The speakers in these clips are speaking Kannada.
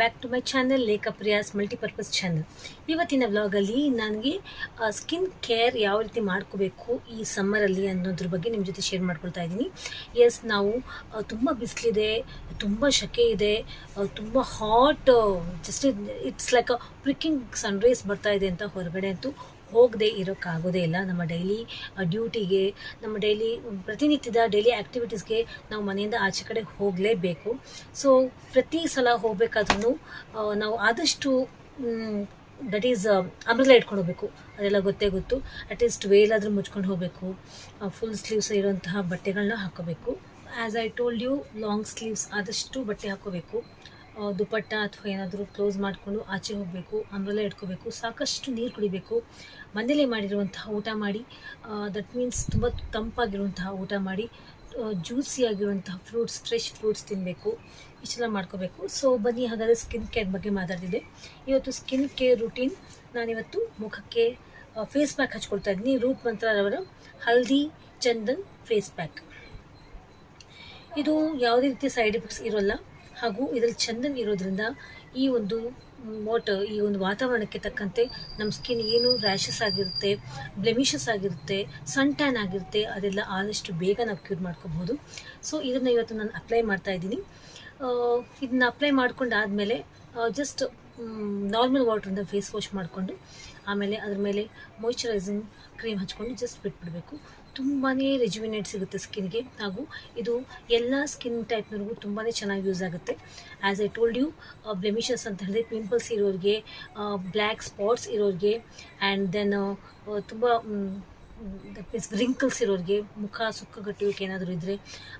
Back to my channel Lekhapriya's multipurpose channel ಇವತ್ತಿನ ವ್ಲಾಗಲ್ಲಿ ನನಗೆ ಸ್ಕಿನ್ ಕೇರ್ ಯಾವ ರೀತಿ ಮಾಡ್ಕೋಬೇಕು ಈ ಸಮ್ಮರಲ್ಲಿ ಅನ್ನೋದ್ರ ಬಗ್ಗೆ ನಿಮ್ಮ ಜೊತೆ ಶೇರ್ ಮಾಡ್ಕೊಳ್ತಾ ಇದ್ದೀನಿ. ಎಸ್ ನಾವು ತುಂಬ ಬಿಸಿಲಿದೆ, ತುಂಬ ಶಕೆ ಇದೆ ತುಂಬ hot just it's like a sun sunrise ಬರ್ತಾ ಇದೆ ಅಂತ ಹೊರಗಡೆ ಅಂತೂ ಹೋಗದೆ ಇರೋಕ್ಕಾಗೋದೇ ಇಲ್ಲ. ನಮ್ಮ ಡೈಲಿ ಡ್ಯೂಟಿಗೆ ನಮ್ಮ ಡೈಲಿ ಪ್ರತಿನಿತ್ಯದ ಡೈಲಿ ಆ್ಯಕ್ಟಿವಿಟೀಸ್ಗೆ ನಾವು ಮನೆಯಿಂದ ಆಚೆ ಕಡೆ ಹೋಗಲೇಬೇಕು. ಸೊ ಪ್ರತಿ ಸಲ ಹೋಗಬೇಕಾದ್ರೂ ನಾವು ಆದಷ್ಟು ದಟ್ ಈಸ್ ಅಂಬ್ರೆಲ್ಲ ಇಟ್ಕೊಂಡು ಹೋಗಬೇಕು. ಅದೆಲ್ಲ ಗೊತ್ತೇ ಗೊತ್ತು. ಅಟ್ಲೀಸ್ಟ್ ವೇಲಾದರೂ ಮುಚ್ಕೊಂಡು ಹೋಗಬೇಕು. ಫುಲ್ ಸ್ಲೀವ್ಸ್ ಇರುವಂತಹ ಬಟ್ಟೆಗಳನ್ನ ಹಾಕೋಬೇಕು as I told you long sleeves ಆದಷ್ಟು ಬಟ್ಟೆ ಹಾಕೋಬೇಕು ದುಪಟ್ಟ ಅಥವಾ ಏನಾದರೂ ಕ್ಲೋಸ್ ಮಾಡಿಕೊಂಡು ಆಚೆ ಹೋಗಬೇಕು ಅಂಬ್ರೆಲ್ಲ ಇಟ್ಕೋಬೇಕು, ಸಾಕಷ್ಟು ನೀರು ಕುಡಿಬೇಕು. ಮನೇಲೇ ಮಾಡಿರುವಂತಹ ಊಟ ಮಾಡಿ ದಟ್ ಮೀನ್ಸ್ ತುಂಬ ತಂಪಾಗಿರುವಂತಹ ಊಟ ಮಾಡಿ ಜ್ಯೂಸಿಯಾಗಿರುವಂತಹ ಫ್ರೂಟ್ಸ್ ಫ್ರೆಶ್ ಫ್ರೂಟ್ಸ್ ತಿನ್ನಬೇಕು ಇಷ್ಟೆಲ್ಲ ಮಾಡ್ಕೋಬೇಕು. ಸೊ ಬನ್ನಿ, ಹಾಗಾದರೆ ಸ್ಕಿನ್ ಕೇರ್ ಬಗ್ಗೆ ಮಾತಾಡ್ತಿದ್ದೆ. ಇವತ್ತು ಸ್ಕಿನ್ ಕೇರ್ ರುಟೀನ್ ನಾನಿವತ್ತು ಮುಖಕ್ಕೆ ಫೇಸ್ ಪ್ಯಾಕ್ ಹಚ್ಕೊಳ್ತಾ ಇದ್ದೀನಿ. ರೂಟ್ ಮಂತ್ರರವರ ಹಲ್ದಿ ಚಂದನ್ ಫೇಸ್ ಪ್ಯಾಕ್ ಇದು ಯಾವುದೇ ರೀತಿಯ ಸೈಡ್ ಎಫೆಕ್ಟ್ಸ್ ಇರೋಲ್ಲ. ಹಾಗೂ ಇದರಲ್ಲಿ ಚಂದನ್ ಇರೋದ್ರಿಂದ ಈ ಒಂದು ವಾಟರ್ ಈ ಒಂದು ವಾತಾವರಣಕ್ಕೆ ತಕ್ಕಂತೆ ನಮ್ಮ ಸ್ಕಿನ್ ಏನು ರ್ಯಾಷಸ್ ಆಗಿರುತ್ತೆ ಬ್ಲೆಮಿಷಸ್ ಆಗಿರುತ್ತೆ ಸನ್ ಟ್ಯಾನ್ ಆಗಿರುತ್ತೆ, ಅದೆಲ್ಲ ಆದಷ್ಟು ಬೇಗ ನಾವು ಕ್ಯೂರ್ ಮಾಡ್ಕೋಬಹುದು. ಸೊ ಇದನ್ನು ಇವತ್ತು ನಾನು ಅಪ್ಲೈ ಮಾಡ್ತಾ ಇದ್ದೀನಿ. ಇದನ್ನ ಅಪ್ಲೈ ಮಾಡ್ಕೊಂಡಾದಮೇಲೆ ಜಸ್ಟ್ ನಾರ್ಮಲ್ ವಾಟ್ರಿಂದ ಫೇಸ್ ವಾಶ್ ಮಾಡಿಕೊಂಡು, ಆಮೇಲೆ ಅದ್ರ ಮೇಲೆ ಮಾಯ್ಚರೈಸಿಂಗ್ ಕ್ರೀಮ್ ಹಚ್ಕೊಂಡು ಜಸ್ಟ್ ಬಿಟ್ಬಿಡಬೇಕು. ತುಂಬಾ ರೆಜ್ಯುಮಿನೇಟ್ ಸಿಗುತ್ತೆ ಸ್ಕಿನ್ಗೆ. ಹಾಗೂ ಇದು ಎಲ್ಲ ಸ್ಕಿನ್ ಟೈಪ್ನವ್ರಿಗೂ ತುಂಬಾ ಚೆನ್ನಾಗಿ ಯೂಸ್ ಆಗುತ್ತೆ. As I told you blemishes ಅಂತ ಹೇಳಿದ್ರೆ ಪಿಂಪಲ್ಸ್ ಇರೋರಿಗೆ ಬ್ಲ್ಯಾಕ್ ಸ್ಪಾಟ್ಸ್ ಇರೋರಿಗೆ ಆ್ಯಂಡ್ ದೆನ್ ತುಂಬ ದಟ್ ಮೀನ್ಸ್ ರಿಂಕಲ್ಸ್ ಇರೋರಿಗೆ, ಮುಖ ಸುಕ್ಕಗಟ್ಟುವಿಕೆ ಏನಾದರೂ ಇದ್ದರೆ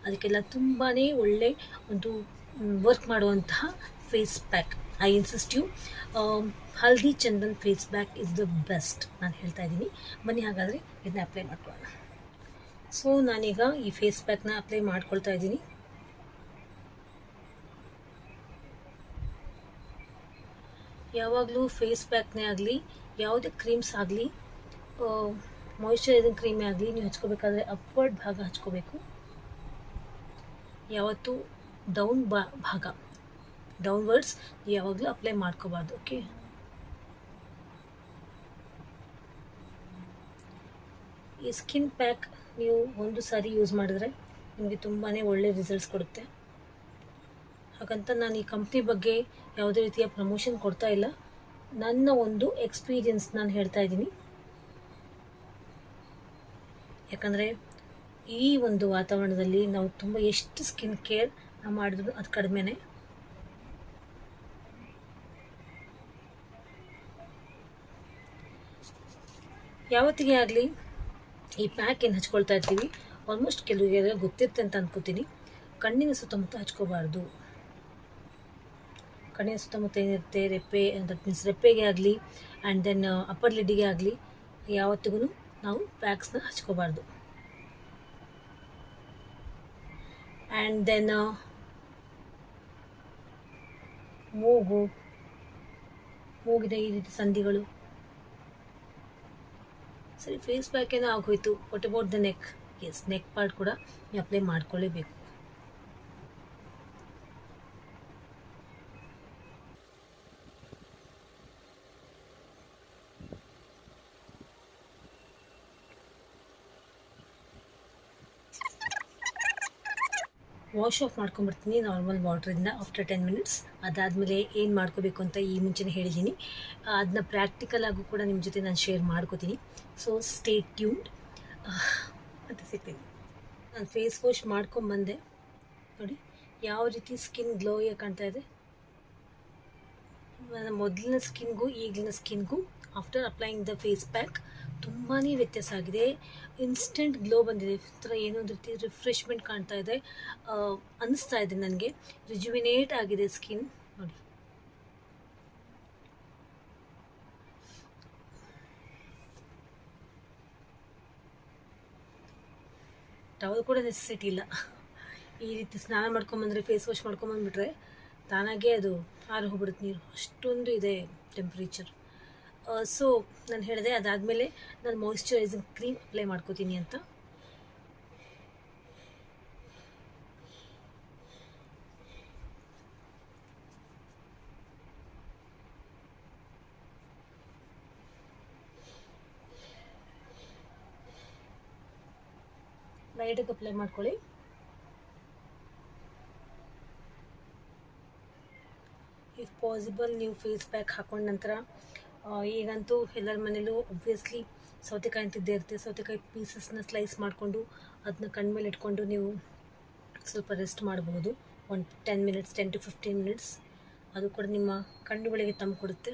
ಅದಕ್ಕೆಲ್ಲ ತುಂಬಾ ಒಳ್ಳೆ ಒಂದು ವರ್ಕ್ ಮಾಡುವಂತಹ face pack I insist you Haldi Chandan face pack is the best ನಾನು ಹೇಳ್ತಾ ಇದ್ದೀನಿ. ಬನ್ನಿ ಹಾಗಾದರೆ ಇದನ್ನ ಅಪ್ಲೈ ಮಾಡ್ಕೊಳ್ಳೋಣ. ಸೊ ನಾನೀಗ ಈ ಫೇಸ್ ಪ್ಯಾಕ್ನ ಅಪ್ಲೈ ಮಾಡ್ಕೊಳ್ತಾ ಇದ್ದೀನಿ. ಯಾವಾಗಲೂ ಫೇಸ್ ಪ್ಯಾಕ್ನೇ ಆಗಲಿ, ಯಾವುದೇ ಕ್ರೀಮ್ಸ್ ಆಗಲಿ ಮಾಯಿಶ್ಚರೈಸಿಂಗ್ ಕ್ರೀಮೇ ಆಗಲಿ ನೀವು ಹಚ್ಕೋಬೇಕಾದ್ರೆ ಅಪ್ವರ್ಡ್ ಭಾಗ ಹಚ್ಕೋಬೇಕು. ಯಾವತ್ತು ಡೌನ್ ಬಾ, ಭಾಗ ಡೌನ್ವರ್ಡ್ಸ್ ಯಾವಾಗಲೂ ಅಪ್ಲೈ ಮಾಡ್ಕೋಬಾರ್ದು ಓಕೆ ಈ ಸ್ಕಿನ್ ಪ್ಯಾಕ್ ನೀವು ಒಂದು ಸಾರಿ ಯೂಸ್ ಮಾಡಿದ್ರೆ ನಿಮಗೆ ತುಂಬಾ ಒಳ್ಳೆ ರಿಸಲ್ಟ್ಸ್ ಕೊಡುತ್ತೆ. ಹಾಗಂತ ನಾನು ಈ ಕಂಪ್ನಿ ಬಗ್ಗೆ ಯಾವುದೇ ರೀತಿಯ ಪ್ರಮೋಷನ್ ಕೊಡ್ತಾ ಇಲ್ಲ. ನನ್ನ ಒಂದು ಎಕ್ಸ್ಪೀರಿಯನ್ಸ್ ನಾನು ಹೇಳ್ತಾ ಇದ್ದೀನಿ. ಯಾಕಂದರೆ ಈ ಒಂದು ವಾತಾವರಣದಲ್ಲಿ ನಾವು ತುಂಬ ಎಷ್ಟು ಸ್ಕಿನ್ ಕೇರ್ ನಾವು ಮಾಡಿದ್ರು ಅದು ಕಡಿಮೆನೇ. ಯಾವತ್ತಿಗೆ ಆಗಲಿ ಈ ಪ್ಯಾಕ್ ಏನು ಹಚ್ಕೊಳ್ತಾ ಇರ್ತೀವಿ? ಆಲ್ಮೋಸ್ಟ್ ಕೆಲವರಿಗೆ ಗೊತ್ತಿರುತ್ತೆ ಅಂತ ಅನ್ಕೋತೀನಿ. ಕಣ್ಣಿನ ಸುತ್ತಮುತ್ತ ಹಚ್ಕೋಬಾರ್ದು. ಕಣ್ಣಿನ ಸುತ್ತಮುತ್ತ ಏನಿರುತ್ತೆ? ರೆಪ್ಪೆ ದಟ್ ಮೀನ್ಸ್ ರೆಪ್ಪೆಗೆ ಆಗಲಿ ಆ್ಯಂಡ್ ದೆನ್ ಅಪ್ಪರ್ ಲಿಡ್ಡಿಗೆ ಆಗಲಿ ಯಾವತ್ತಿಗೂ ನಾವು ಪ್ಯಾಕ್ಸ್ನ ಹಚ್ಕೋಬಾರ್ದು. ಆ್ಯಂಡ್ ದೆನ್ ಮೂಗು. ಮೂಗಿನ ಈ ರೀತಿ ಸಂಧಿಗಳು. ಸರಿ ಫೇಸ್ ಪ್ಯಾಕ್ ಏನೋ ಆಗೋಯ್ತು what about the neck yes neck part ಕೂಡ ನೀವು ಅಪ್ಲೈ ಮಾಡ್ಕೊಳ್ಳೇಬೇಕು ವಾಶ್ ಆಫ್ ಮಾಡ್ಕೊಂಬರ್ತೀನಿ ನಾರ್ಮಲ್ ವಾಟ್ರಿಂದ ಆಫ್ಟರ್ ಟೆನ್ ಮಿನಿಟ್ಸ್ ಅದಾದಮೇಲೆ ಏನು ಮಾಡ್ಕೋಬೇಕು ಅಂತ ಈ ಮುಂಚೆನೇ ಹೇಳಿದ್ದೀನಿ ಅದನ್ನ ಪ್ರಾಕ್ಟಿಕಲ್ ಆಗೂ ಕೂಡ ನಿಮ್ಮ ಜೊತೆ ನಾನು ಶೇರ್ ಮಾಡ್ಕೋತೀನಿ. ಸೊ ಸ್ಟೇ ಟ್ಯೂನ್ಡ್ ಅಂತ ಸಿಗ್ತೀನಿ ನಾನು ಫೇಸ್ ವಾಶ್ ಮಾಡ್ಕೊಂಬಂದೆ ನೋಡಿ, ಯಾವ ರೀತಿ ಸ್ಕಿನ್ ಗ್ಲೋಯಾಗಿ ಕಾಣ್ತಾ ಇದೆ. ನನ್ನ ಮೊದಲಿನ ಸ್ಕಿನ್ಗೂ ಈಗಿನ ಸ್ಕಿನ್ಗೂ after applying the face pack ತುಂಬಾ ವ್ಯತ್ಯಾಸ ಆಗಿದೆ. ಇನ್ಸ್ಟೆಂಟ್ ಗ್ಲೋ ಬಂದಿದೆ. ಥರ ಏನೋ ಒಂದು ರೀತಿ ರಿಫ್ರೆಶ್ಮೆಂಟ್ ಕಾಣ್ತಾ ಇದೆ. ಅನ್ನಿಸ್ತಾ ಇದೆ ನನಗೆ. ರಿಜುವಿನೇಟ್ ಆಗಿದೆ ಸ್ಕಿನ್ ನೋಡಿ. ಟವಲ್ ಕೂಡ ನೆಸೆಸಿಟಿ ಇಲ್ಲ. ಈ ರೀತಿ ಸ್ನಾನ ಮಾಡ್ಕೊಂಬಂದ್ರೆ ಫೇಸ್ ವಾಶ್ ಮಾಡ್ಕೊಂಬಂದ್ಬಿಟ್ರೆ ತಾನಾಗೇ ಅದು ಆರು ಹೋಗ್ಬಿಡುತ್ತೆ ನೀರು. ಅಷ್ಟೊಂದು ಇದೆ ಟೆಂಪ್ರೇಚರ್ ಸೊ ನಾನು ಹೇಳಿದೆ, ಅದಾದಮೇಲೆ ನಾನು ಮಾಯಿಶ್ಚರೈಸಿಂಗ್ ಕ್ರೀಮ್ ಅಪ್ಲೈ ಮಾಡ್ಕೋತೀನಿ ಅಂತ. ನೈಟಿಗೆ ಅಪ್ಲೈ ಮಾಡ್ಕೊಳ್ಳಿ. ಇಫ್ ಪಾಸಿಬಲ್ ನೀವು ಫೇಸ್ ಪ್ಯಾಕ್ ಹಾಕೊಂಡ ನಂತರ ಈಗಂತೂ ಎಲ್ಲರ ಮನೇಲೂ ಒಬ್ವಿಯಸ್ಲಿ ಸೌತೆಕಾಯಿ ಅಂತಿದ್ದೇ ಇರುತ್ತೆ. ಸೌತೆಕಾಯಿ ಪೀಸಸ್ನ ಸ್ಲೈಸ್ ಮಾಡಿಕೊಂಡು ಅದನ್ನ ಕಣ್ಮೇಲೆ ಇಟ್ಕೊಂಡು ನೀವು ಸ್ವಲ್ಪ ರೆಸ್ಟ್ ಮಾಡಬಹುದು ಒಂದು ten minutes ten to fifteen minutes ಅದು ಕೂಡ ನಿಮ್ಮ ಕಣ್ಣುಗಳಿಗೆ ತಂಪು ಕೊಡುತ್ತೆ.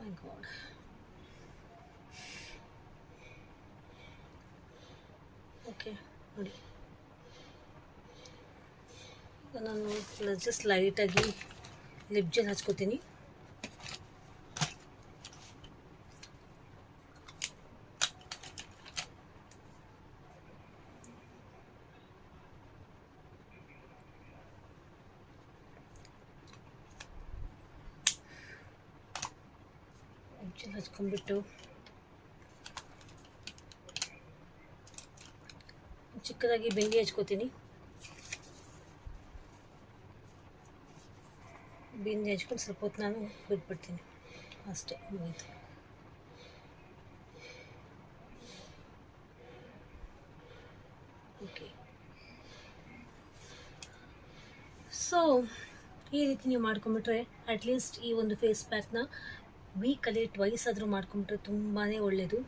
ಮೈ ಓಕೆ ನೋಡಿ. ನಾನು ಜಸ್ಟ್ ಲೈಟಾಗಿ ಲಿಪ್ ಜೆಲ್ ಹಚ್ಕೋತೀನಿ ಲಿಪ್ ಜೆಲ್ ಹಚ್ಕೊಂಡ್ಬಿಟ್ಟು ಚಿಕ್ಕದಾಗಿ ಬೆಂಡಿ ಹಚ್ಕೋತೀನಿ ಬೆಂದಿ ಹೆಚ್ಕೊಂಡು ಸ್ವಲ್ಪ ಹೊತ್ತು ನಾನು ಬಿಟ್ಬಿಡ್ತೀನಿ ಅಷ್ಟೇ. ಮುಗಿತು ಓಕೆ ಸೊ ಈ ರೀತಿ ನೀವು ಮಾಡ್ಕೊಂಬಿಟ್ರೆ ಅಟ್ಲೀಸ್ಟ್ ಈ ಒಂದು ಫೇಸ್ ಪ್ಯಾಕ್ನ ವೀಕಲ್ಲಿ ಟ್ವೈಸ್ ಆದರೂ ಮಾಡ್ಕೊಂಬಿಟ್ರೆ ತುಂಬಾ ಒಳ್ಳೆಯದು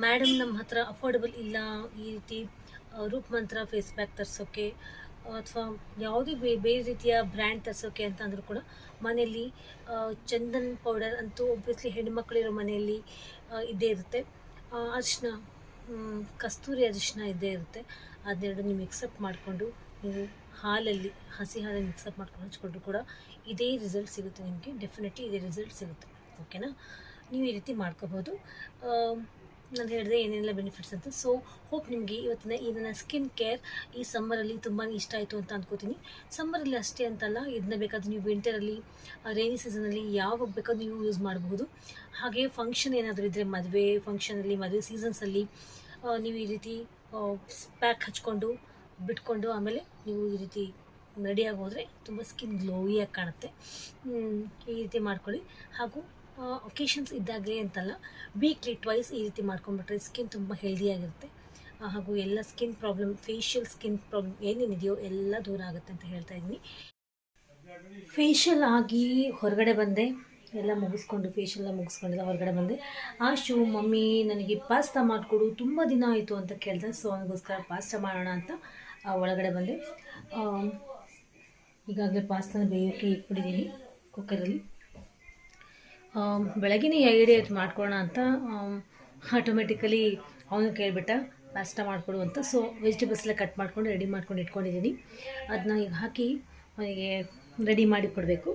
ಮೇಡಮ್ ನಮ್ಮ ಹತ್ರ ಅಫೋರ್ಡಬಲ್ ಇಲ್ಲ ಈ ರೀತಿ ರೂಪಮಂತ್ರ ರೂಪ್ ಮಂತ್ರ ಫೇಸ್ ಪ್ಯಾಕ್ ತರಿಸೋಕ್ಕೆ ಅಥವಾ ಯಾವುದೇ ಬೇ ಬೇರೆ ರೀತಿಯ ಬ್ರ್ಯಾಂಡ್ ತರಿಸೋಕೆ ಅಂತ ಅಂದರೂ ಕೂಡ ಮನೆಯಲ್ಲಿ ಚಂದನ್ ಪೌಡರ್ ಅಂತೂ ಒಬ್ವಿಯಸ್ಲಿ ಹೆಣ್ಮಕ್ಳಿರೋ ಮನೆಯಲ್ಲಿ ಇದ್ದೇ ಇರುತ್ತೆ. ಅರಿಶಿನ ಕಸ್ತೂರಿ ಅರಿಶಿನ ಇದ್ದೇ ಇರುತ್ತೆ. ಅದೆರಡು ನೀವು ಮಿಕ್ಸಪ್ ಮಾಡಿಕೊಂಡು, ನೀವು ಹಾಲಲ್ಲಿ, ಹಸಿ ಹಾಲಲ್ಲಿ ಮಿಕ್ಸಪ್ ಮಾಡ್ಕೊಂಡು ಹಚ್ಕೊಂಡ್ರು ಕೂಡ ಇದೇ ರಿಸಲ್ಟ್ ಸಿಗುತ್ತೆ ನಿಮಗೆ. ಡೆಫಿನೆಟ್ಲಿ ಇದೇ ರಿಸಲ್ಟ್ ಸಿಗುತ್ತೆ. ಓಕೆನಾ ನೀವು ಈ ರೀತಿ ಮಾಡ್ಕೋಬೋದು. ನಾನು ಹೇಳಿದೆ ಏನೆಲ್ಲ ಬೆನಿಫಿಟ್ಸ್ ಅಂತ. ಸೊ ಹೋಪ್ ನಿಮಗೆ ಇವತ್ತಿನ ಈ ನನ್ನ ಸ್ಕಿನ್ ಕೇರ್ ಈ ಸಮ್ಮರಲ್ಲಿ ತುಂಬಾ ಇಷ್ಟ ಆಯಿತು ಅಂತ ಅಂದ್ಕೋತೀನಿ ಸಮ್ಮರಲ್ಲಿ ಅಷ್ಟೇ ಅಂತಲ್ಲ ಇದನ್ನ ಬೇಕಾದ್ರೆ ನೀವು ವಿಂಟರಲ್ಲಿ ರೈನಿ ಸೀಸನಲ್ಲಿ ಯಾವಾಗ ಬೇಕಾದ್ರೂ ನೀವು ಯೂಸ್ ಮಾಡಬಹುದು. ಹಾಗೆ ಫಂಕ್ಷನ್ ಏನಾದರೂ ಇದ್ದರೆ ಮದುವೆ ಫಂಕ್ಷನಲ್ಲಿ ಮದುವೆ ಸೀಸನ್ಸಲ್ಲಿ ನೀವು ಈ ರೀತಿ ಪ್ಯಾಕ್ ಹಚ್ಕೊಂಡು, ಬಿಟ್ಕೊಂಡು ಆಮೇಲೆ ನೀವು ಈ ರೀತಿ ರೆಡಿಯಾಗಿ ಹೋದರೆ ತುಂಬ ಸ್ಕಿನ್ ಗ್ಲೋವಿಯಾಗಿ ಕಾಣುತ್ತೆ. ಈ ರೀತಿ ಮಾಡ್ಕೊಳ್ಳಿ. ಹಾಗೂ ಒಕೇಶನ್ಸ್ ಇದ್ದಾಗಲಿ ಅಂತಲ್ಲ ವೀಕ್ಲಿ ಟ್ವೈಸ್ ಈ ರೀತಿ ಮಾಡ್ಕೊಂಡ್ಬಿಟ್ರೆ ಸ್ಕಿನ್ ತುಂಬ ಹೆಲ್ದಿಯಾಗಿರುತ್ತೆ ಹಾಗೂ ಎಲ್ಲ skin problem facial skin problem ಏನೇನಿದೆಯೋ ಎಲ್ಲ ದೂರ ಆಗುತ್ತೆ ಅಂತ ಹೇಳ್ತಾ ಇದ್ದೀನಿ. ಫೇಶಿಯಲ್ ಆಗಿ ಹೊರಗಡೆ ಬಂದೆ, ಎಲ್ಲ ಮುಗಿಸ್ಕೊಂಡು ಫೇಶಿಯಲ್ ಮುಗಿಸ್ಕೊಂಡೆಲ್ಲ ಹೊರಗಡೆ ಬಂದೆ. ಆ ಶೂ ಮಮ್ಮಿ, ನನಗೆ ಪಾಸ್ತಾ ಮಾಡಿಕೊಡು, ತುಂಬ ದಿನ ಆಯಿತು ಅಂತ ಕೇಳಿದೆ ಸೊ ಅವನಿಗೋಸ್ಕರ ಪಾಸ್ತಾ ಮಾಡೋಣ ಅಂತ ಒಳಗಡೆ ಬಂದೆ. ಈಗಾಗಲೇ ಪಾಸ್ತಾನ ಬೇಯೋಕ್ಕೆ ಇಟ್ಬಿಟ್ಟಿದ್ದೀನಿ ಕುಕ್ಕರಲ್ಲಿ ಬೆಳಗಿನ ಐಡಿಯಾ ಇದು ಮಾಡ್ಕೊಳ್ಳೋಣ ಅಂತ ಆಟೋಮೆಟಿಕಲಿ ಅವನು ಕೇಳಿಬಿಟ್ಟ ನಾಷ್ಟ ಮಾಡಿಕೊಡು ಅಂತ. ಸೊ ವೆಜಿಟೇಬಲ್ಸ್ ಎಲ್ಲ ಕಟ್ ಮಾಡ್ಕೊಂಡು ರೆಡಿ ಮಾಡ್ಕೊಂಡು ಇಟ್ಕೊಂಡಿದ್ದೀನಿ. ಅದನ್ನ ಈಗ ಹಾಕಿ ಅವನಿಗೆ ರೆಡಿ ಮಾಡಿ ಕೊಡಬೇಕು.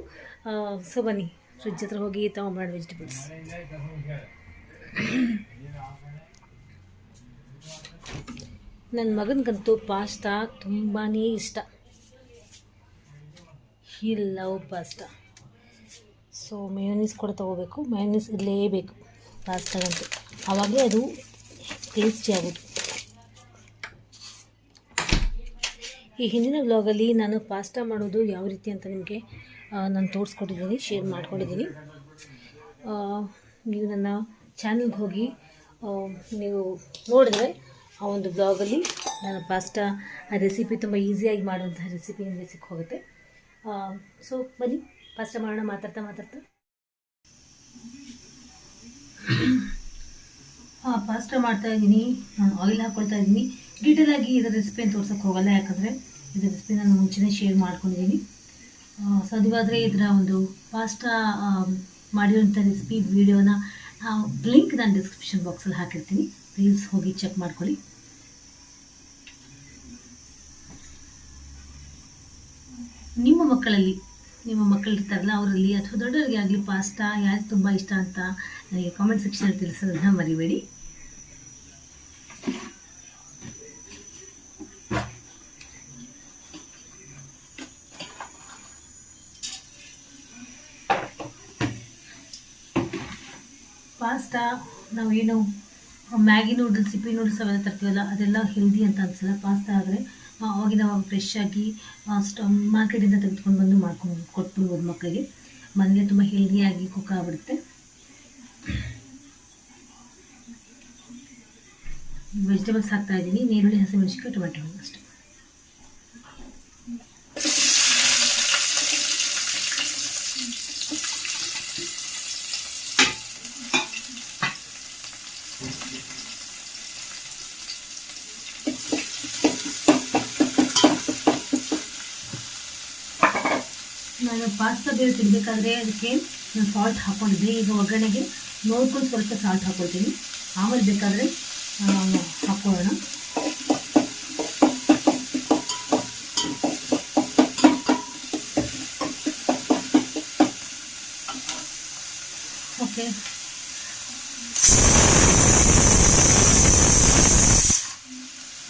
ಸೊ ಬನ್ನಿ ಫ್ರಿಜ್ ಹತ್ರ ಹೋಗಿ ತೊಗೊಂಬರೋಣ ವೆಜಿಟೇಬಲ್ಸ್ ನನ್ನ ಮಗನಿಗಂತೂ ಪಾಸ್ತಾ ತುಂಬಾ ಇಷ್ಟ. He love pasta so mayonnaise ಕೂಡ ತೊಗೋಬೇಕು. ಮಯೋನೀಸ್ ಇರಲೇಬೇಕು ಪಾಸ್ತಾಗಂತೂ ಆವಾಗಲೇ ಅದು ಟೇಸ್ಟಿ ಆಗೋದು ಈ ಹಿಂದಿನ ವ್ಲಾಗಲ್ಲಿ ನಾನು ಪಾಸ್ಟಾ ಮಾಡೋದು ಯಾವ ರೀತಿ ಅಂತ ನಿಮಗೆ ನಾನು ತೋರಿಸ್ಕೊಟ್ಟಿದ್ದೀನಿ ಶೇರ್ ಮಾಡ್ಕೊಂಡಿದ್ದೀನಿ. ನೀವು ನನ್ನ ಚಾನಲ್ಗೆ ಹೋಗಿ ನೀವು ನೋಡಿದ್ರೆ ಆ ಒಂದು ಬ್ಲಾಗಲ್ಲಿ ನಾನು ಪಾಸ್ತಾ ರೆಸಿಪಿ ತುಂಬ ಈಸಿಯಾಗಿ ಮಾಡುವಂತಹ ರೆಸಿಪಿ ನಿಮಗೆ ಸಿಕ್ಕೋಗುತ್ತೆ. ಸೊ ಬನ್ನಿ. ಪಾಸ್ತಾ ಮಾಡೋಣ ಮಾತಾಡ್ತಾ ಮಾತಾಡ್ತಾ. ಹಾಂ ಪಾಸ್ತಾ ಮಾಡ್ತಾ ಇದ್ದೀನಿ. ನಾನು ಆಯಿಲ್ ಹಾಕ್ಕೊಳ್ತಾ ಇದ್ದೀನಿ. ಡೀಟೇಲ್ ಆಗಿ ಇದರ ರೆಸಿಪಿಯನ್ನು ತೋರ್ಸೋಕ್ಕೆ ಹೋಗಲ್ಲ ಯಾಕಂದರೆ ಇದರ ರೆಸಿಪಿ ನಾನು ಮುಂಚೆನೇ ಶೇರ್ ಮಾಡ್ಕೊಂಡಿದ್ದೀನಿ. ಆ, ಸಾಧ್ಯವಾದರೆ ಇದರ ಒಂದು ಪಾಸ್ಟಾ ಮಾಡಿರೋಂಥ ರೆಸಿಪಿ ವಿಡಿಯೋನ ಲಿಂಕ್ ನಾನು ಡಿಸ್ಕ್ರಿಪ್ಷನ್ ಬಾಕ್ಸಲ್ಲಿ ಹಾಕಿರ್ತೀನಿ. ಪ್ಲೀಸ್ ಹೋಗಿ ಚೆಕ್ ಮಾಡ್ಕೊಳ್ಳಿ. ನಿಮ್ಮ ಮಕ್ಕಳಲ್ಲಿ ನಿಮ್ಮ ಮಕ್ಕಳಿರ್ತಾರಲ್ಲ, ಅವರಲ್ಲಿ ಅಥವಾ ದೊಡ್ಡವರಿಗೆ ಆಗಲಿ ಪಾಸ್ತಾ ಯಾರು ತುಂಬ ಇಷ್ಟ ಅಂತ ನನಗೆ ಕಾಮೆಂಟ್ ಸೆಕ್ಷನಲ್ಲಿ ತಿಳಿಸೋದನ್ನ ಮರಿಬೇಡಿ. ಪಾಸ್ತಾ ನಾವೇನು ಮ್ಯಾಗಿ ನೂಡಲ್ಸ್ ಸಿಪ್ಪಿ ನೂಡಲ್ಸ್ ಅವೆಲ್ಲ ತರ್ತೀವಲ್ಲ, ಅದೆಲ್ಲ ಹೆಲ್ದಿ ಅಂತ ಅನ್ಸಲ್ಲ. ಪಾಸ್ತಾ ಆದರೆ ಅವಾಗಿನ ಅವಾಗ ಫ್ರೆಶ್ ಆಗಿ ಸ್ಟ ಮಾರ್ಕೆಟಿಂದ ತೆಗೆದುಕೊಂಡು ಬಂದು ಮಾಡ್ಕೊಂಡು ಕೊಟ್ಬಿಡ್ಬೋದು ಮಕ್ಕಳಿಗೆ. ಮನೆಗೆ ತುಂಬ ಹೆಲ್ದಿಯಾಗಿ ಕುಕ್ ಆಗ್ಬಿಡುತ್ತೆ. ವೆಜಿಟೇಬಲ್ಸ್ ಹಾಕ್ತಾ ಇದ್ದೀನಿ. ನೀರುಳ್ಳಿ ಹಸಿಮೆಣಸಿಕಾಯಿ ಟೊಮೆಟೊ ಅಷ್ಟೇ. ಬೇರೆ ತಿನ್ನಬೇಕಾದ್ರೆ ಅದಕ್ಕೆ ನಾನು ಸಾಲ್ಟ್ ಹಾಕ್ಕೊಂಡಿದ್ದೆ ಈಗ ಒಗ್ಗರಣೆಗೆ ನೋಡ್ಕೊಂಡು ಸ್ವಲ್ಪ ಸಾಲ್ಟ್ ಹಾಕ್ಕೊಳ್ತೀನಿ ಆಮೇಲೆ ಬೇಕಾದರೆ ಹಾಕ್ಕೊಳ್ಳೋಣ ಓಕೆ.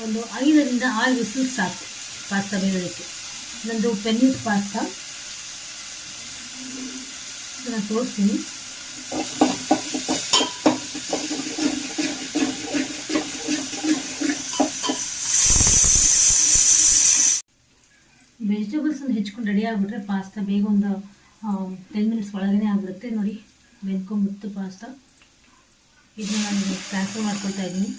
ಒಂದು ಐದರಿಂದ ಆರು ವಿಸಿಲ್ ಸಾಕು ಪಾಸ್ತಾ ಬೇಯೋದಕ್ಕೆ ನಂದು ಪೆನ್ನಿಸ್ ಪಾಸ್ತಾ. ತೋರಿಸ್ತೀನಿ. ವೆಜಿಟೇಬಲ್ಸನ್ನು ಹೆಚ್ಕೊಂಡು ರೆಡಿ ಆಗಿಬಿಟ್ರೆ ಪಾಸ್ತಾ ಬೇಗ ಒಂದು ಟೆನ್ ಮಿನಿಟ್ಸ್ ಒಳಗಡೆ ಆಗಿಬಿಡುತ್ತೆ ನೋಡಿ. ಬೆಂದ್ಕೊಂಬಿಟ್ಟು ಪಾಸ್ತಾ ಇದನ್ನ ನಾನು ಟ್ರಾನ್ಸ್ಫರ್ ಮಾಡ್ಕೊಳ್ತಾ ಇದ್ದೀನಿ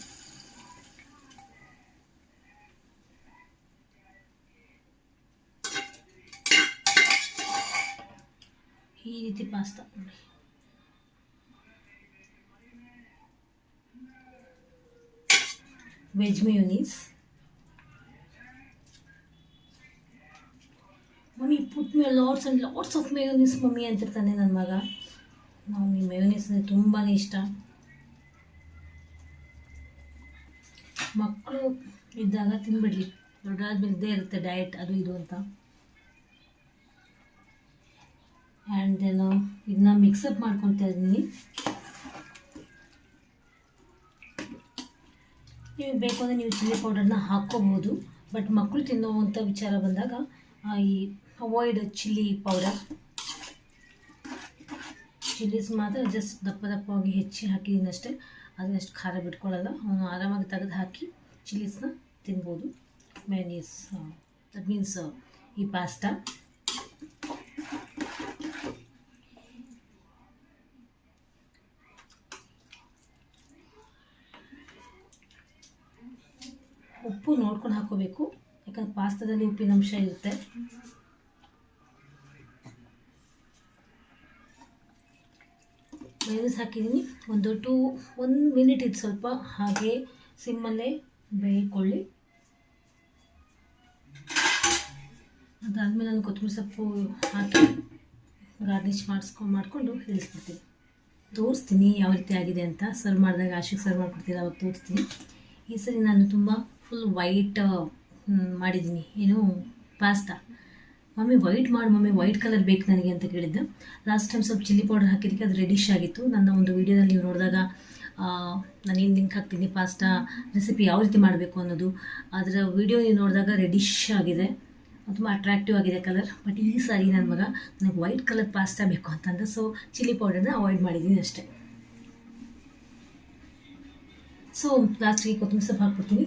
ಈ ರೀತಿ ಪಾಸ್ತಾ. ನೋಡಿ veg mayonnaise. Mummy put me lots and lots of mayonnaise mummy ಅಂತಿರ್ತಾನೆ ನನ್ನ ಮಗ. ಮಮ್ಮಿ ಮೆಯೋನೀಸ್ ಅಂದರೆ ತುಂಬಾ ಇಷ್ಟ. ಮಕ್ಕಳು ಇದ್ದಾಗ ತಿನ್ಬಿಡ್ಲಿ. ದೊಡ್ಡಾದ್ಮೇಲೆ ಇದ್ದೇ ಇರುತ್ತೆ ಡಯಟ್, ಅದು ಇದು ಅಂತ. ಆ್ಯಂಡ್ ದೆನ್ ಇದನ್ನ ಮಿಕ್ಸಪ್ ಮಾಡ್ಕೊತಾ ಇದ್ದೀನಿ. ನೀವು ಬೇಕು ಅಂದರೆ ನೀವು ಚಿಲ್ಲಿ ಪೌಡರ್ನ ಹಾಕ್ಕೋಬೋದು. ಬಟ್ ಮಕ್ಕಳು ತಿನ್ನುವಂಥ ವಿಚಾರ ಬಂದಾಗ ಈ ಅವಾಯ್ಡ್ ಚಿಲ್ಲಿ ಪೌಡರ್ ಚಿಲ್ಲೀಸ್ ಮಾತ್ರ ಜಸ್ಟ್ ದಪ್ಪ ದಪ್ಪವಾಗಿ ಹೆಚ್ಚಿ ಹಾಕಿದ್ದೀನಿ ಅಷ್ಟೇ. ಅದನ್ನಷ್ಟು ಖಾರ ಬಿಟ್ಕೊಳ್ಳಲ್ಲ ಅವನು ಆರಾಮಾಗಿ ತೆಗೆದು ಹಾಕಿ ಚಿಲ್ಲೀಸ್ನ ತಿನ್ಬೋದು. ಮ್ಯಾನೀಸ್ ದಟ್ ಮೀನ್ಸ್ ಈ ಪಾಸ್ತಾ ಉಪ್ಪು ನೋಡ್ಕೊಂಡು ಹಾಕೋಬೇಕು. ಯಾಕಂದ್ರೆ ಪಾಸ್ತಾದಲ್ಲಿ ಉಪ್ಪಿನ ಅಂಶ ಇರುತ್ತೆ. ಮೈನಸ್ ಹಾಕಿದ್ದೀನಿ. ಒಂದು ಟೂ ಒನ್ ಮಿನಿಟ್ ಇದು ಸ್ವಲ್ಪ ಹಾಗೆ ಸಿಮ್ಮಲ್ಲೇ ಬೇಯಿಕೊಳ್ಳಿ. ಅದಾದಮೇಲೆ ನಾನು ಕೊತ್ತಂಬರಿ ಸೊಪ್ಪು ಹಾಕಿ ಗಾರ್ನಿಶ್ ಮಾಡಿಸ್ಕೊಂಡು ಮಾಡಿಕೊಂಡು ಇಳಿಸ್ಬಿಡ್ತೀನಿ. ತೋರಿಸ್ತೀನಿ ಯಾವ ರೀತಿ ಆಗಿದೆ ಅಂತ. ಸರ್ವ್ ಮಾಡಿದಾಗ ಆಶಿಗೆ ಸರ್ವ್ ಮಾಡ್ಕೊಡ್ತೀನಿ ಅವಾಗ ತೋರಿಸ್ತೀನಿ. ಈ ಸರಿ ನಾನು ತುಂಬ ಫುಲ್ ವೈಟ್ ಮಾಡಿದ್ದೀನಿ. ಏನು ಪಾಸ್ತಾ ಮಮ್ಮಿ ವೈಟ್ ಮಾಡಿ ಮಮ್ಮಿ ವೈಟ್ ಕಲರ್ ಬೇಕು ನನಗೆ ಅಂತ ಕೇಳಿದ್ದೆ. ಲಾಸ್ಟ್ ಟೈಮ್ ಸ್ವಲ್ಪ ಚಿಲ್ಲಿ ಪೌಡರ್ ಹಾಕಿದ್ದಕ್ಕೆ ಅದು ರೆಡಿಶ್ ಆಗಿತ್ತು. ನನ್ನ ಒಂದು ವೀಡಿಯೋದಲ್ಲಿ ನೀವು ನೋಡಿದಾಗ ನಾನು ಏನು ಲಿಂಕ್ ಹಾಕ್ತೀನಿ ಪಾಸ್ತಾ ರೆಸಿಪಿ ಯಾವ ರೀತಿ ಮಾಡಬೇಕು ಅನ್ನೋದು. ಅದರ ವಿಡಿಯೋ ನೀವು ನೋಡಿದಾಗ ರೆಡಿಶ್ ಆಗಿದೆ. ತುಂಬ ಅಟ್ರಾಕ್ಟಿವ್ ಆಗಿದೆ ಕಲರ್ ಬಟ್ ಈ ಸಾರಿ ನನ್ನ ಮಗ ನನಗೆ ವೈಟ್ ಕಲರ್ ಪಾಸ್ತಾ ಬೇಕು ಅಂತಂದ ಸೊ ಚಿಲ್ಲಿ ಪೌಡರ್ನ ಅವಾಯ್ಡ್ ಮಾಡಿದ್ದೀನಿ ಅಷ್ಟೇ. ಸೊ ಲಾಸ್ಟಿಗೆ ಕೊತ್ತಂಬರಿ ಸೊಪ್ಪು ಹಾಕ್ಬಿಡ್ತೀನಿ.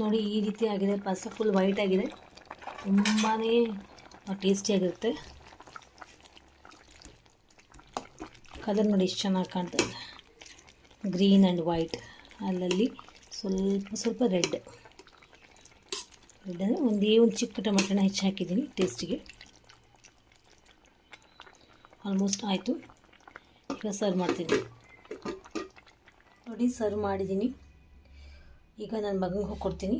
ನೋಡಿ, ಈ ರೀತಿ ಆಗಿದೆ. ಪಾಸ್ತಾ ಫುಲ್ ವೈಟ್ ಆಗಿದೆ. ತುಂಬಾ ಟೇಸ್ಟಿಯಾಗಿರುತ್ತೆ ಕಲರ್ ನೋಡಿ ಎಷ್ಟು ಚೆನ್ನಾಗಿ ಕಾಣ್ತದೆ ಗ್ರೀನ್ ಆ್ಯಂಡ್ ವೈಟ್ ಅಲ್ಲಲ್ಲಿ ಸ್ವಲ್ಪ ಸ್ವಲ್ಪ ರೆಡ್ ರೆಡ್ ಅಂದರೆ ಒಂದೇ ಒಂದು ಚಿಕ್ಕ ಟೊಮೆಟೊನ ಹೆಚ್ಚು ಹಾಕಿದ್ದೀನಿ ಟೇಸ್ಟಿಗೆ ಆಲ್ಮೋಸ್ಟ್ ಆಯಿತು. ಈಗ ಸರ್ವ್ ಮಾಡ್ತೀನಿ. ನೋಡಿ ಸರ್ವ್ ಮಾಡಿದ್ದೀನಿ. ಈಗ ನನ್ನ ಮಗನಿಗೆ ಹೋಗಿ ಕೊಡ್ತೀನಿ.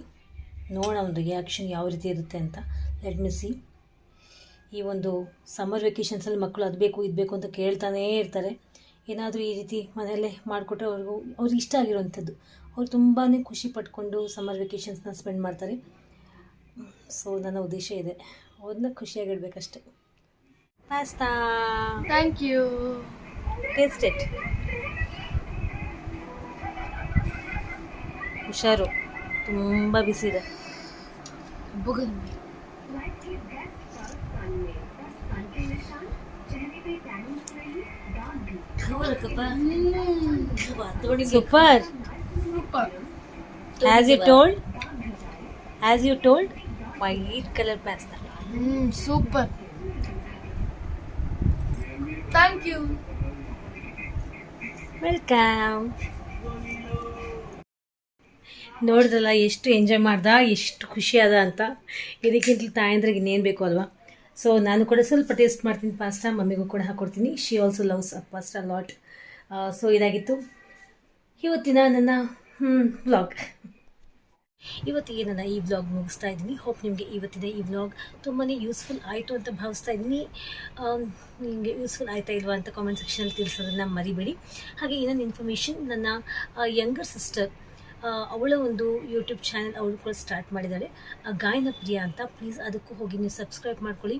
ನೋಡೋಣ ಅವ್ನ ರಿಯಾಕ್ಷನ್ ಯಾವ ರೀತಿ ಇರುತ್ತೆ ಅಂತ. ಲೆಟ್ ಮಿ ಸಿ ಈ ಒಂದು ಸಮ್ಮರ್ ವೆಕೇಷನ್ಸಲ್ಲಿ ಮಕ್ಕಳು ಅದು ಬೇಕು ಇದು ಬೇಕು ಅಂತ ಕೇಳ್ತಾನೇ ಇರ್ತಾರೆ. ಏನಾದರೂ ಈ ರೀತಿ ಮನೆಯಲ್ಲೇ ಮಾಡಿಕೊಟ್ರೆ ಅವ್ರಿಗೂ ಅವ್ರಿಗೆ ಇಷ್ಟ ಆಗಿರೋವಂಥದ್ದು ಅವ್ರು ತುಂಬಾ ಖುಷಿ ಪಟ್ಕೊಂಡು ಸಮ್ಮರ್ ವೆಕೇಷನ್ಸ್ನ ಸ್ಪೆಂಡ್ ಮಾಡ್ತಾರೆ. ಸೊ ನನ್ನ ಉದ್ದೇಶ ಇದೆ. ಅವ್ರನ್ನ ಖುಷಿಯಾಗಿಡ್ಬೇಕಷ್ಟೆ pasta thank you taste it ಹುಷಾರು ತುಂಬ ಬಿಸಿ ಇದೆ Bugün. Super Super. As you told as you told white colour pasta Mm, super. Thank you. Welcome ನೋಡಿದ್ರಲ್ಲ ಎಷ್ಟು ಎಂಜಾಯ್ ಮಾಡ್ದ, ಎಷ್ಟು ಖುಷಿ ಅದ ಅಂತ. ಇದಕ್ಕಿಂತ ತಾಯಂದ್ರಿಗೆ ಇನ್ನೇನು ಬೇಕು ಅಲ್ವಾ? ಸೊ ನಾನು ಕೂಡ ಸ್ವಲ್ಪ ಟೇಸ್ಟ್ ಮಾಡ್ತೀನಿ ಪಾಸ್ತಾ ಮಮ್ಮಿಗೂ ಕೂಡ ಹಾಕ್ಕೊಡ್ತೀನಿ she also loves a pasta lot so ಇದಾಗಿತ್ತು. ಇವತ್ತಿನ ನನ್ನ ವ್ಲಾಗ್ ಇವತ್ತಿಗೆ ನನ್ನ ಈ ವ್ಲಾಗ್ ಮುಗಿಸ್ತಾ ಇದ್ದೀನಿ. ಹೋಪ್ ನಿಮಗೆ ಇವತ್ತಿನ ಈ ವ್ಲಾಗ್ ತುಂಬಾ ಯೂಸ್ಫುಲ್ ಆಯಿತು ಅಂತ ಭಾವಿಸ್ತಾ ಇದ್ದೀನಿ. ನಿಮಗೆ ಯೂಸ್ಫುಲ್ ಆಯ್ತಾ ಇಲ್ವಾ ಅಂತ ಕಾಮೆಂಟ್ ಸೆಕ್ಷನಲ್ಲಿ ತಿಳಿಸೋದನ್ನು ಮರಿಬೇಡಿ. ಹಾಗೆ ಇನ್ನೊಂದು ಇನ್ಫಾರ್ಮೇಷನ್ ನನ್ನ ಯಂಗರ್ ಸಿಸ್ಟರ್ ಅವಳ ಒಂದು ಯೂಟ್ಯೂಬ್ ಚಾನಲ್ ಅವಳು ಕೂಡ ಸ್ಟಾರ್ಟ್ ಮಾಡಿದ್ದಾಳೆ. ಗಾಯನ ಪ್ರಿಯ ಅಂತ ಪ್ಲೀಸ್ ಅದಕ್ಕೂ ಹೋಗಿ ನೀವು ಸಬ್ಸ್ಕ್ರೈಬ್ ಮಾಡ್ಕೊಳ್ಳಿ.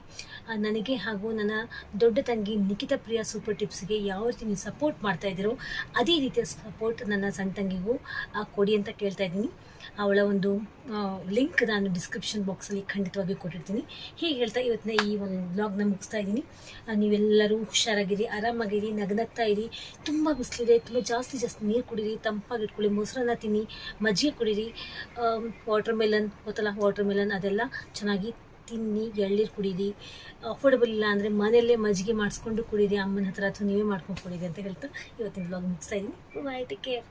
ನನಗೆ ಹಾಗೂ ನನ್ನ ದೊಡ್ಡ ತಂಗಿ ನಿಖಿತ ಪ್ರಿಯ ಸೂಪರ್ ಟಿಪ್ಸ್ಗೆ ಯಾವ ರೀತಿ ನೀವು ಸಪೋರ್ಟ್ ಮಾಡ್ತಾ ಇದ್ದೀರೋ, ಅದೇ ರೀತಿಯ ಸಪೋರ್ಟ್ ನನ್ನ ಸಣ್ಣ ತಂಗಿಗೂ ಕೊಡಿ ಅಂತ ಕೇಳ್ತಾ ಇದ್ದೀನಿ. ಅವಳ ಒಂದು ಲಿಂಕ್ ನಾನು ಡಿಸ್ಕ್ರಿಪ್ಷನ್ ಬಾಕ್ಸಲ್ಲಿ ಖಂಡಿತವಾಗಿ ಕೊಟ್ಟಿರ್ತೀನಿ. ಹೀಗೆ ಹೇಳ್ತಾ ಇವತ್ತಿನ ಈ ಒಂದು ಬ್ಲಾಗ್ನ ಮುಗಿಸ್ತಾ ಇದ್ದೀನಿ. ನೀವೆಲ್ಲರೂ ಹುಷಾರಾಗಿರಿ, ಆರಾಮಾಗಿರಿ, ನಗನಗ್ತಾ ಇರಿ. ತುಂಬ ಬಿಸಿಲಿದೆ, ತುಂಬ ಜಾಸ್ತಿ ಜಾಸ್ತಿ ನೀರು ಕುಡೀರಿ, ತಂಪಾಗಿ ಇಟ್ಕೊಳ್ಳಿ, ಮೊಸರನ್ನ ತಿನ್ನಿ. ಮಜ್ಜಿಗೆ ಕುಡೀರಿ. ವಾಟರ್ ಮೆಲನ್ ಗೊತ್ತಲ್ಲ ವಾಟರ್ ಮೆಲನ್ ಅದೆಲ್ಲ ಚೆನ್ನಾಗಿ ತಿನ್ನಿ, ಎಳ್ನೀರು ಕುಡೀರಿ. ಅಫೋರ್ಡಬಲ್ ಇಲ್ಲ ಅಂದರೆ ಮನೆಯಲ್ಲೇ ಮಜ್ಜಿಗೆ ಮಾಡಿಸ್ಕೊಂಡು ಕುಡೀರಿ. ಅಮ್ಮನ ಹತ್ರ ಅಥವಾ ನೀವೇ ಮಾಡ್ಕೊಂಡು ಕುಡೀರಿ ಅಂತ ಹೇಳ್ತಾ ಇವತ್ತಿನ ಬ್ಲಾಗ್ ಮುಗಿಸ್ತಾ ಇದ್ದೀನಿ. Bye take care